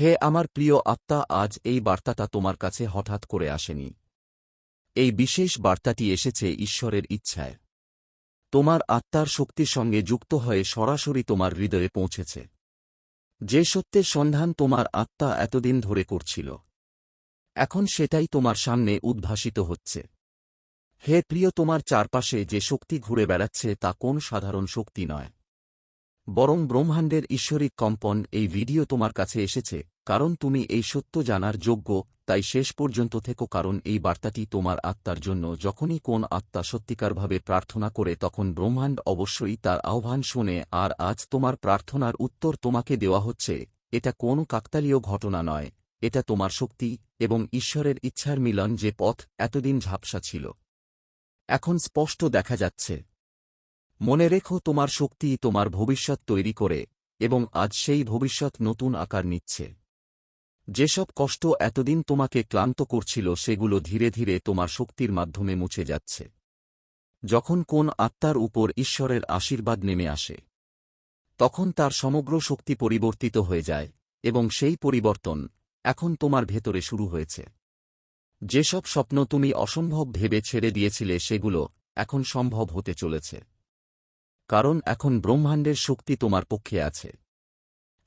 হে আমার প্রিয় আত্মা, আজ এই বার্তাটা তোমার কাছে হঠাৎ করে আসেনি। এই বিশেষ বার্তাটি এসেছে ঈশ্বরের ইচ্ছায়। তোমার আত্মার শক্তির সঙ্গে যুক্ত হয়ে সরাসরি তোমার হৃদয়ে পৌঁছেছে। যে সত্যের সন্ধান তোমার আত্মা এতদিন ধরে করছিল। এখন সেটাই তোমার সামনে উদ্ভাসিত হচ্ছে। হে প্রিয়, তোমার চারপাশে যে শক্তি ঘুরে বেড়াচ্ছে তা কোন সাধারণ শক্তি নয়। বরং ব্রহ্মাণ্ডের ঈশ্বরিক কম্পন এই ভিডিও তোমার কাছে এসেছে, কারণ তুমি এই সত্য জানার যোগ্য, তাই শেষ পর্যন্ত থেকো কারণ এই বার্তাটি তোমার আত্মার জন্য যখনই কোন আত্মা সত্যিকারভাবে প্রার্থনা করে তখন ব্রহ্মাণ্ড অবশ্যই তার আহ্বান শুনে, আর আজ তোমার প্রার্থনার উত্তর তোমাকে দেওয়া হচ্ছে, এটা কোন কাকতালীয় ঘটনা নয়, এটা তোমার শক্তি এবং ঈশ্বরের ইচ্ছার মিলন যে পথ এতদিন ঝাপসা ছিল। এখন স্পষ্ট দেখা যাচ্ছে। মনে রেখো তোমার শক্তি তোমার ভবিষ্যৎ তৈরি করে, এবং আজ সেই ভবিষ্যৎ নতুন আকার নিচ্ছে। যেসব কষ্ট এতদিন তোমাকে ক্লান্ত করছিল সেগুলো ধীরে ধীরে তোমার শক্তির মাধ্যমে মুছে যাচ্ছে। যখন কোন আত্মার উপর ঈশ্বরের আশীর্বাদ নেমে আসে, তখন তার সমগ্র শক্তি পরিবর্তিত হয়ে যায়, এবং সেই পরিবর্তন এখন তোমার ভেতরে শুরু হয়েছে। যেসব স্বপ্ন তুমি অসম্ভব ভেবে ছেড়ে দিয়েছিলে সেগুলো এখন সম্ভব হতে চলেছে। কারণ এখন ব্রহ্মাণ্ডের শক্তি তোমার পক্ষে আছে।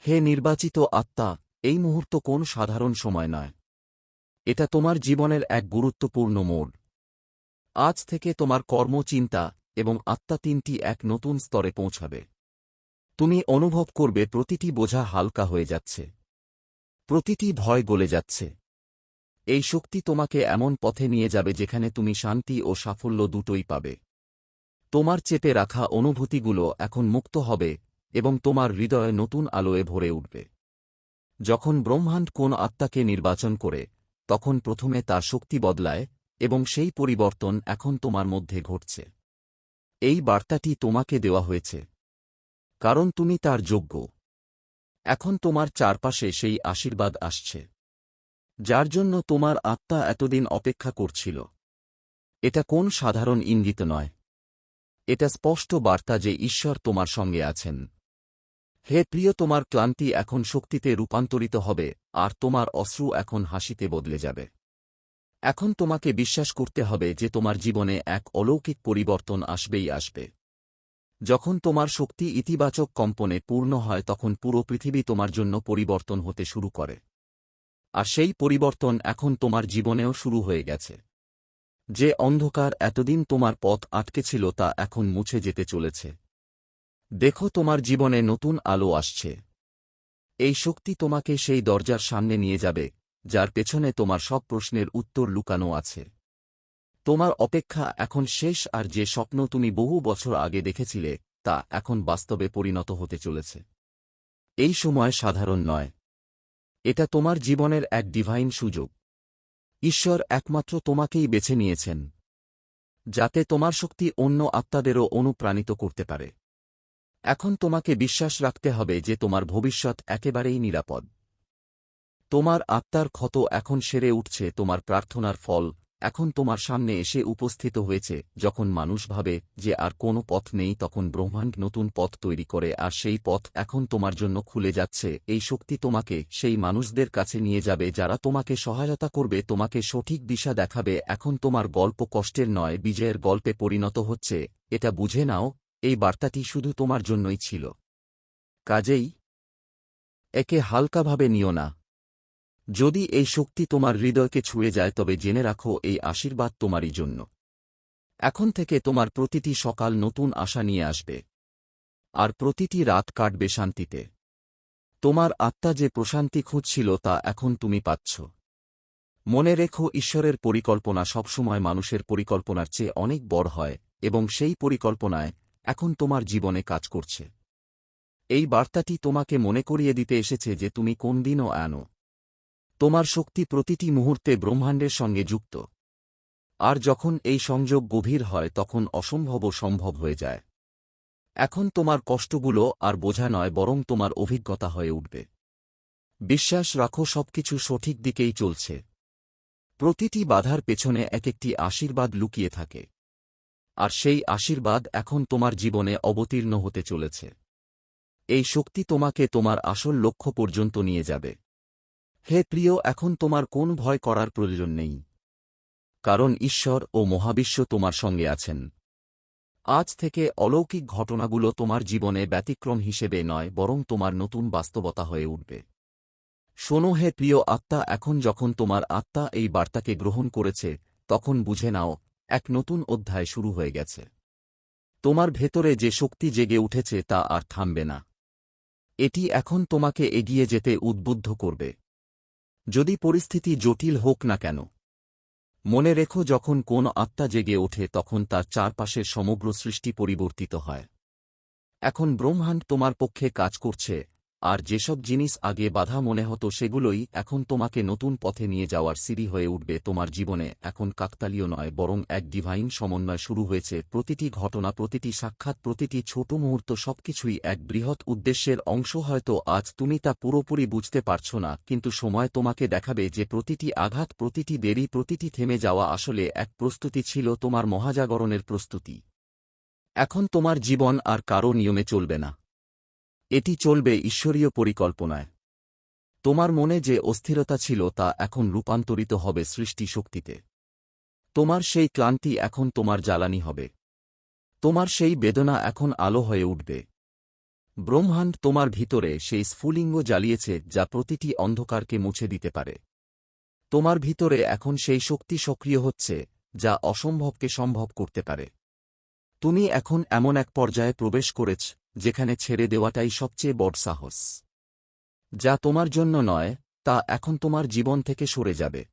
হে নির্বাচিত আত্মা, এই মুহূর্ত কোন সাধারণ সময় নয়। এটা তোমার জীবনের এক গুরুত্বপূর্ণ মোড়। আজ থেকে তোমার কর্মচিন্তা এবং আত্মা তিনটি এক নতুন স্তরে পৌঁছাবে। তুমি অনুভব করবে প্রতিটি বোঝা হালকা হয়ে যাচ্ছে। প্রতিটি ভয় গলে যাচ্ছে। এই শক্তি তোমাকে এমন পথে নিয়ে যাবে যেখানে তুমি শান্তি ও সাফল্য দুটোই পাবে। তোমার চেপে রাখা অনুভূতিগুলো এখন মুক্ত হবে এবং তোমার হৃদয়ে নতুন আলোয় ভরে উঠবে। যখন ব্রহ্মাণ্ড কোন আত্মাকে নির্বাচন করে, তখন প্রথমে তার শক্তি বদলায় এবং সেই পরিবর্তন এখন তোমার মধ্যে ঘটছে। এই বার্তাটি তোমাকে দেওয়া হয়েছে। কারণ তুমি তার যোগ্য। এখন তোমার চারপাশে সেই আশীর্বাদ আসছে। যার জন্য তোমার আত্মা এতদিন অপেক্ষা করছিল। এটা কোন সাধারণ ইঙ্গিত নয়। এটা স্পষ্ট বার্তা যে ঈশ্বর তোমার সঙ্গে আছেন। হে প্রিয়, তোমার ক্লান্তি এখন শক্তিতে রূপান্তরিত হবে, আর তোমার অশ্রু এখন হাসিতে বদলে যাবে। এখন তোমাকে বিশ্বাস করতে হবে যে তোমার জীবনে এক অলৌকিক পরিবর্তন আসবেই আসবে। যখন তোমার শক্তি ইতিবাচক কম্পনে পূর্ণ হয়, তখন পুরো পৃথিবী তোমার জন্য পরিবর্তন হতে শুরু করে। আর সেই পরিবর্তন এখন তোমার জীবনেও শুরু হয়ে গেছে। যে অন্ধকার এতদিন তোমার পথ আটকে ছিল তা এখন মুছে যেতে চলেছে। দেখো তোমার জীবনে নতুন আলো আসছে। এই শক্তি তোমাকে সেই দরজার সামনে নিয়ে যাবে, যার পেছনে তোমার সব প্রশ্নের উত্তর লুকানো আছে। তোমার অপেক্ষা এখন শেষ আর যে স্বপ্ন তুমি বহু বছর আগে দেখেছিলে, তা এখন বাস্তবে পরিণত হতে চলেছে। এই সময় সাধারণ নয়। এটা তোমার জীবনের এক ডিভাইন সুযোগ। ঈশ্বর একমাত্র তোমাকেই বেছে নিয়েছেন, যাতে তোমার শক্তি অন্য আত্মাদেরও অনুপ্রাণিত করতে পারে। এখন তোমাকে বিশ্বাস রাখতে হবে যে তোমার ভবিষ্যৎ একেবারেই নিরাপদ। তোমার আত্মার ক্ষত এখন সেরে উঠছে, তোমার প্রার্থনার ফল এখন তোমার সামনে এসে উপস্থিত হয়েছে, যখন মানুষ ভাবে যে আর কোনো পথ নেই, তখন ব্রহ্মাণ্ড নতুন পথ তৈরি করে, আর সেই পথ এখন তোমার জন্য খুলে যাচ্ছে। এই শক্তি তোমাকে, সেই মানুষদের কাছে নিয়ে যাবে, যারা তোমাকে সহায়তা করবে, তোমাকে সঠিক দিশা দেখাবে। এখন তোমার গল্প কষ্টের নয়, বিজয়ের গল্পে পরিণত হচ্ছে। এটা বুঝে নাও, এই বার্তাটি শুধু তোমার জন্যই ছিল। কাজেই একে হালকাভাবে নিও না। যদি এই শক্তি তোমার হৃদয়কে ছুঁয়ে যায়, তবে জেনে রাখো এই আশীর্বাদ তোমারই জন্য। এখন থেকে তোমার প্রতিটি সকাল নতুন আশা নিয়ে আসবে। আর প্রতিটি রাত কাটবে শান্তিতে। তোমার আত্মা যে প্রশান্তি খুঁজছিল, তা এখন তুমি পাচ্ছ। মনে রেখো, ঈশ্বরের পরিকল্পনা সবসময় মানুষের পরিকল্পনার চেয়ে অনেক বড় হয়, এবং সেই পরিকল্পনায় এখন তোমার জীবনে কাজ করছে। এই বার্তাটি তোমাকে মনে করিয়ে দিতে এসেছে যে তুমি কোন দিনও আনো। তোমার শক্তি প্রতিটি মুহূর্তে ব্রহ্মাণ্ডের সঙ্গে যুক্ত। আর যখন এই সংযোগ গভীর হয়, তখন অসম্ভবও সম্ভব হয়ে যায়। এখন তোমার কষ্টগুলো আর বোঝা নয়, বরং তোমার অভিজ্ঞতা হয়ে উঠবে। বিশ্বাস রাখো, সবকিছু সঠিক দিকেই চলছে। প্রতিটি বাধার পেছনে এক একটি আশীর্বাদ লুকিয়ে থাকে। আর সেই আশীর্বাদ এখন তোমার জীবনে অবতীর্ণ হতে চলেছে। এই শক্তি তোমাকে তোমার আসল লক্ষ্য পর্যন্ত নিয়ে যাবে। হে প্রিয়, এখন তোমার কোন ভয় করার প্রয়োজন নেই। কারণ ঈশ্বর ও মহাবিশ্ব তোমার সঙ্গে আছেন। আজ থেকে অলৌকিক ঘটনাগুলো তোমার জীবনে ব্যতিক্রম হিসেবে নয়, বরং তোমার নতুন বাস্তবতা হয়ে উঠবে। শোনো হে প্রিয় আত্মা, এখন যখন তোমার আত্মা এই বার্তাকে গ্রহণ করেছে, তখন বুঝে নাও, এক নতুন অধ্যায় শুরু হয়ে গেছে। তোমার ভেতরে যে শক্তি জেগে উঠেছে তা আর থামবে না। এটি এখন তোমাকে এগিয়ে যেতে উদ্বুদ্ধ করবে। যদি পরিস্থিতি জটিল হোক না কেন। মনে রেখো যখন কোন আত্মা জেগে ওঠে তখন তার চারপাশের সমগ্র সৃষ্টি পরিবর্তিত হয়। এখন ব্রহ্মাণ্ড তোমার পক্ষে কাজ করছে আর যেসব জিনিস আগে বাধা মনে হতো সেগুলোই এখন তোমাকে নতুন পথে নিয়ে যাওয়ার সিঁড়ি হয়ে উঠবে তোমার জীবনে। এখন কাকতালীয় নয়, বরং এক ডিভাইন সমন্বয় শুরু হয়েছে। প্রতিটি ঘটনা, প্রতিটি সাক্ষাৎ, প্রতিটি ছোট মুহূর্ত সবকিছুই এক বৃহৎ উদ্দেশ্যের অংশ। হয়তো আজ তুমি তা পুরোপুরি বুঝতে পারছ না, কিন্তু সময় তোমাকে দেখাবে যে প্রতিটি আঘাত, প্রতিটি দেরি, প্রতিটি থেমে যাওয়া আসলে এক প্রস্তুতি ছিল তোমার মহাজাগরণের প্রস্তুতি। এখন তোমার জীবন আর কারও নিয়মে চলবে না। এটি চলবে ঈশ্বরীয় পরিকল্পনায়। তোমার মনে যে অস্থিরতা ছিল তা এখন রূপান্তরিত হবে সৃষ্টি শক্তিতে তোমার সেই ক্লান্তি এখন তোমার জ্বালানি হবে। তোমার সেই বেদনা এখন আলো হয়ে উঠবে। ব্রহ্মাণ্ড তোমার ভিতরে সেই স্ফুলিঙ্গ জ্বালিয়েছে যা প্রতিটি অন্ধকারকে মুছে দিতে পারে। তোমার ভিতরে এখন সেই শক্তি সক্রিয় হচ্ছে, যা অসম্ভবকে সম্ভব করতে পারে। তুমি এখন এমন এক পর্যায়ে প্রবেশ করেছ যেখানে ছেড়ে দেওয়াটাই সবচেয়ে বড় সাহস। যা তোমার জন্য নয়, তা এখন তোমার জীবন থেকে সরে যাবে।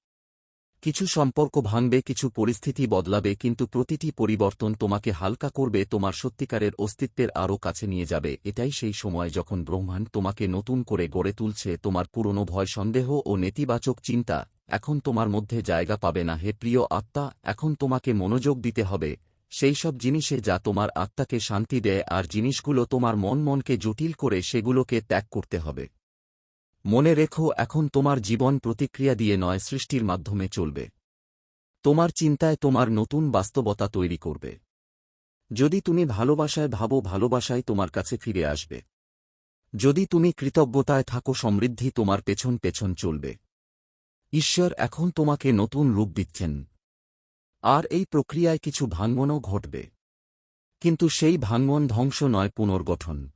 কিছু সম্পর্ক ভাঙবে, কিছু পরিস্থিতি বদলাবে, কিন্তু প্রতিটি পরিবর্তন তোমাকে হালকা করবে, তোমার সত্যিকারের অস্তিত্বের আরও কাছে নিয়ে যাবে। এটাই সেই সময় যখন ব্রহ্মাণ্ড তোমাকে নতুন করে গড়ে তুলছে, তোমার পুরনো ভয়, সন্দেহ ও নেতিবাচক চিন্তা এখন তোমার মধ্যে জায়গা পাবে না। হে প্রিয় আত্মা, এখন তোমাকে মনোযোগ দিতে হবে। সেই সব জিনিসে যা তোমার আত্মাকে শান্তি দেয় আর জিনিসগুলো তোমার মন মনকে জটিল করে সেগুলোকে ত্যাগ করতে হবে। মনে রেখো, এখন তোমার জীবন প্রতিক্রিয়া দিয়ে নয়, সৃষ্টির মাধ্যমে চলবে। তোমার চিন্তায় তোমার নতুন বাস্তবতা তৈরি করবে। যদি তুমি ভালোবাসায় ভাবো ভালোবাসায় তোমার কাছে ফিরে আসবে। যদি তুমি কৃতজ্ঞতায় থাকো, সমৃদ্ধি তোমার পেছন পেছন চলবে। ঈশ্বর এখন তোমাকে নতুন রূপ দিচ্ছেন। আর এই প্রক্রিয়ায় কিছু ভাঙ্গনও ঘটবে। কিন্তু সেই ভাঙ্গন ধ্বংস নয় পুনর্গঠন।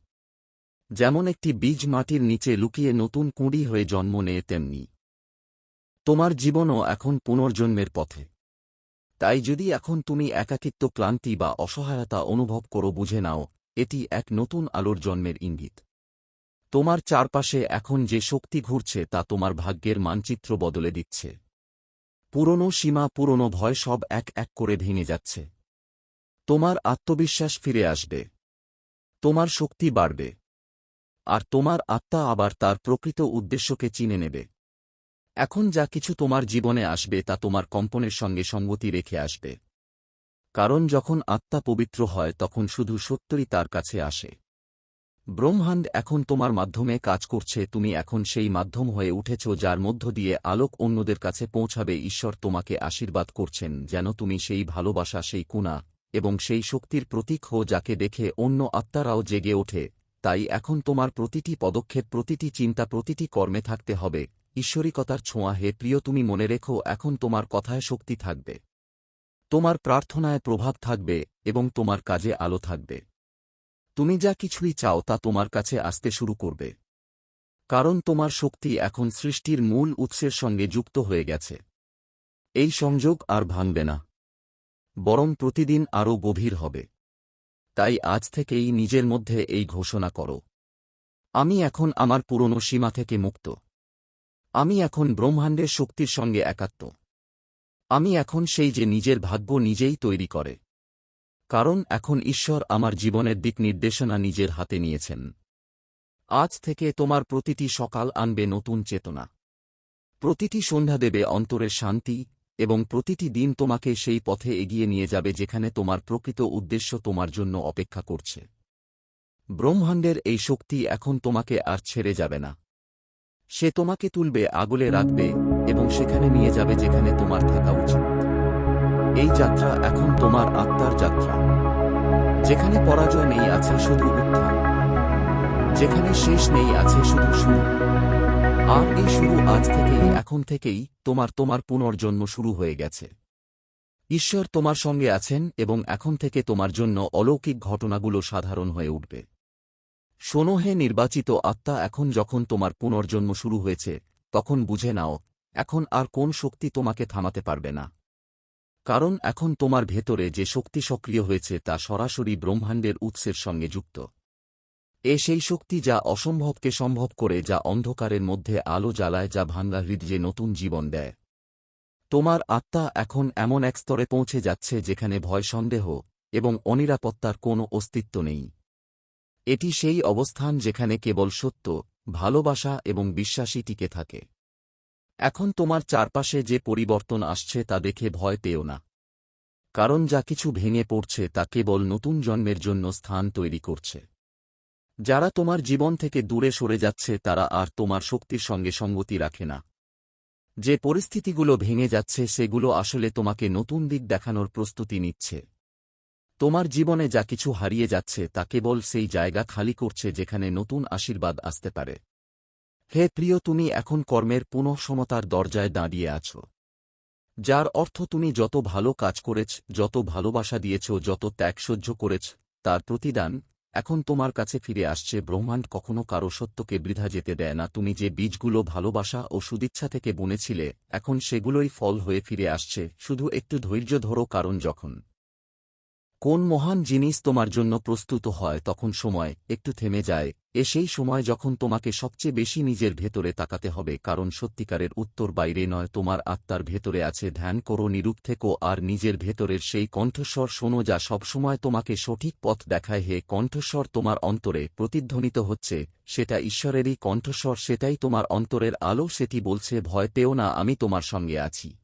যেমন একটি বীজ মাটির নিচে লুকিয়ে নতুন কুঁড়ি হয়ে জন্ম নেয় তেমনি। তোমার জীবনও এখন পুনর্জন্মের পথে। তাই যদি এখন তুমি একাকিত্ব, ক্লান্তি বা অসহায়তা অনুভব করো, বুঝে নাও, এটি এক নতুন আলোর জন্মের ইঙ্গিত। তোমার চারপাশে এখন যে শক্তি ঘুরছে তা তোমার ভাগ্যের মানচিত্র বদলে দিচ্ছে। পুরনো সীমা, পুরনো ভয় সব এক এক করে ভেঙে যাচ্ছে। তোমার আত্মবিশ্বাস ফিরে আসবে। তোমার শক্তি বাড়বে। আর তোমার আত্মা আবার তার প্রকৃত উদ্দেশ্যকে চিনে নেবে। এখন যা কিছু তোমার জীবনে আসবে, তা তোমার কম্পনের সঙ্গে সঙ্গতি রেখে আসবে। কারণ যখন আত্মা পবিত্র হয়, তখন শুধু সত্যই তার কাছে আসে। ব্রহ্মাণ্ড এখন তোমার মাধ্যমে কাজ করছে, তুমি এখন সেই মাধ্যম হয়ে উঠেছ যার মধ্য দিয়ে আলোক অন্যদের কাছে পৌঁছাবে, ঈশ্বর তোমাকে আশীর্বাদ করছেন, যেন তুমি সেই ভালোবাসা, সেই কুনা এবং সেই শক্তির প্রতীক হো যাকে দেখে অন্য আত্মারাও জেগে ওঠে। তাই এখন তোমার প্রতিটি পদক্ষেপ, প্রতিটি চিন্তা, প্রতিটি কর্মে থাকতে হবে। ঈশ্বরিকতার ছোঁয়া, হে প্রিয়, তুমি মনে রেখো, এখন তোমার কথায় শক্তি থাকবে। তোমার প্রার্থনায় প্রভাব থাকবে এবং তোমার কাজে আলো থাকবে। তুমি যা কিছুই চাও তা তোমার কাছে আসতে শুরু করবে। কারণ তোমার শক্তি এখন সৃষ্টির মূল উৎসের সঙ্গে যুক্ত হয়ে গেছে। এই সংযোগ আর ভাঙবে না। বরং প্রতিদিন আরও গভীর হবে। তাই আজ থেকেই নিজের মধ্যে এই ঘোষণা করো। আমি এখন আমার পুরনো সীমা থেকে মুক্ত। আমি এখন ব্রহ্মাণ্ডের শক্তির সঙ্গে একাত্ম। আমি এখন সেই যে নিজের ভাগ্য নিজেই তৈরি করে। কারণ এখন ঈশ্বর আমার জীবনের দিক নির্দেশনা নিজের হাতে নিয়েছেন। আজ থেকে তোমার প্রতিটি সকাল আনবে নতুন চেতনা। প্রতিটি সন্ধ্যা দেবে অন্তরের শান্তি এবং প্রতিটি দিন তোমাকে সেই পথে এগিয়ে নিয়ে যাবে যেখানে তোমার প্রকৃত উদ্দেশ্য তোমার জন্য অপেক্ষা করছে। ব্রহ্মাণ্ডের এই শক্তি এখন তোমাকে আর ছেড়ে যাবে না। সে তোমাকে তুলবে, আগলে রাখবে এবং সেখানে নিয়ে যাবে যেখানে তোমার থাকা উচিত। এই যাত্রা এখন তোমার আত্মার যাত্রা। যেখানে পরাজয় নেই আছে শুধু উত্থান। যেখানে শেষ নেই আছে শুধু শুরু। আর এই শুরু আজ থেকেই, এখন থেকেই তোমার তোমার পুনর্জন্ম শুরু হয়ে গেছে। ঈশ্বর তোমার সঙ্গে আছেন এবং এখন থেকে তোমার জন্য অলৌকিক ঘটনাগুলো সাধারণ হয়ে উঠবে। শোনো হে নির্বাচিত আত্মা, এখন যখন তোমার পুনর্জন্ম শুরু হয়েছে, তখন বুঝে নাও, এখন আর কোন শক্তি তোমাকে থামাতে পারবে না। কারণ এখন তোমার ভেতরে যে শক্তি সক্রিয় হয়েছে তা সরাসরি ব্রহ্মাণ্ডের উৎসের সঙ্গে যুক্ত। এ সেই শক্তি যা অসম্ভবকে সম্ভব করে, যা অন্ধকারের মধ্যে আলো জ্বালায়, যা ভাঙ্গা হৃদয়ে নতুন জীবন দেয়। তোমার আত্মা এখন এমন এক স্তরে পৌঁছে যাচ্ছে যেখানে ভয়, সন্দেহ এবং অনিরাপত্তার কোনো অস্তিত্ব নেই। এটি সেই অবস্থান যেখানে কেবল সত্য, ভালোবাসা এবং বিশ্বাসী টিকে থাকে। এখন তোমার চারপাশে যে পরিবর্তন আসছে তা দেখে ভয় পেও না। কারণ যা কিছু ভেঙে পড়ছে তা কেবল নতুন জন্মের জন্য স্থান তৈরি করছে। যারা তোমার জীবন থেকে দূরে সরে যাচ্ছে তারা আর তোমার শক্তির সঙ্গে সঙ্গতি রাখে না। যে পরিস্থিতিগুলো ভেঙে যাচ্ছে সেগুলো আসলে তোমাকে নতুন দিক দেখানোর প্রস্তুতি নিচ্ছে। তোমার জীবনে যা কিছু হারিয়ে যাচ্ছে তা কেবল সেই জায়গা খালি করছে যেখানে নতুন আশীর্বাদ আসতে পারে। হে প্রিয়, তুমি এখন কর্মের পুনঃসমতার দরজায় দাঁড়িয়ে আছো। যার অর্থ তুমি যত ভালো কাজ করেছ, যত ভালোবাসা দিয়েছ, যত ত্যাগ সহ্য করেছ, তার প্রতিদান এখন তোমার কাছে ফিরে আসছে। ব্রহ্মাণ্ড কখনো কারও সত্যকে বৃথা যেতে দেয় না। তুমি যে বীজগুলো ভালোবাসা ও সুদিচ্ছা থেকে বুনেছিলে, এখন সেগুলোই ফল হয়ে ফিরে আসছে। শুধু একটু ধৈর্য ধরো, কারণ যখন কোন মহান জিনিস তোমার জন্য প্রস্তুত হয় তখন সময় একটু থেমে যায়, এ সেই সময় যখন তোমাকে সবচেয়ে বেশি নিজের ভেতরে তাকাতে হবে, কারণ সত্যিকারের উত্তর বাইরে নয়, তোমার আত্মার ভেতরে আছে ধ্যান করো, নিরূপ থেকো, আর নিজের ভেতরের সেই কণ্ঠস্বর শোনো যা সবসময় তোমাকে সঠিক পথ দেখায়, হে কণ্ঠস্বর তোমার অন্তরে প্রতিধ্বনিত হচ্ছে, সেটা ঈশ্বরেরই কণ্ঠস্বর, সেটাই তোমার অন্তরের আলো, সেটি বলছে, ভয় পেও না, আমি তোমার সঙ্গে আছি।